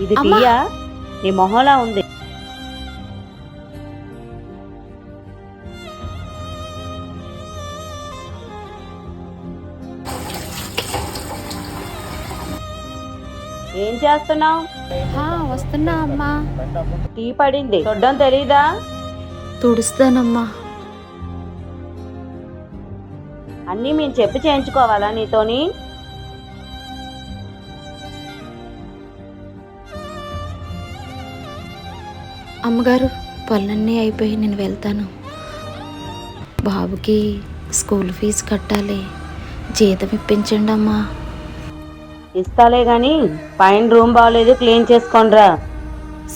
ఇది. తీయా? నీ మొహంలా ఉంది. ఏం చేస్తున్నావు? ఆ, వస్తున్నా అమ్మా. టీ పడింది. చూడ్డం తెలీదా? తుడుస్తానమ్మా. అన్నీ మేము చెప్పి చేయించుకోవాలా నీతోని? అమ్మగారు పనులన్నీ అయిపోయి నేను వెళ్తాను. బాబుకి స్కూల్ ఫీజు కట్టాలి. జీతం ఇప్పించండి అమ్మా. ఇస్తాలే గాని పైన రూమ్ బాగలేదు క్లీన్ చేసుకోండిరా.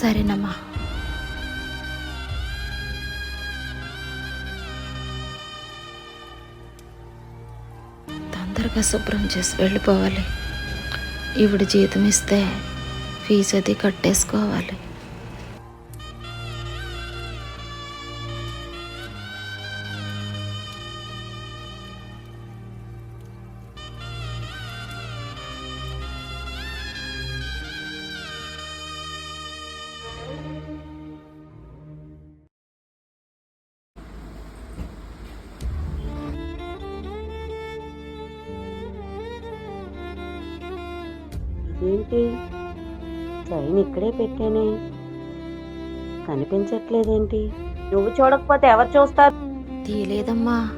సరేనమ్మా. తొందరగా శుభ్రం చేసి వెళ్ళిపోవాలి. ఈవిడ జీతం ఇస్తే ఫీజు అది కట్టేసుకోవాలి. ఏంటి? చైన్ ఇక్కడే పెట్టానే. కనిపించట్లేదేంటి? నువ్వు చూడకపోతే ఎవరు చూస్తారు? తీయలేదమ్మా.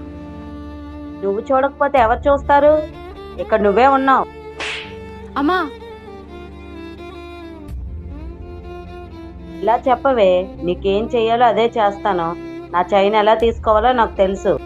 నువ్వు చూడకపోతే ఎవరు చూస్తారు? ఇక్కడ నువ్వే ఉన్నావు. అమ్మా! ఇలా చెప్పవే నీకేం చెయ్యాలో అదే చేస్తాను. నా చైన్ ఎలా తీసుకోవాలో నాకు తెలుసు.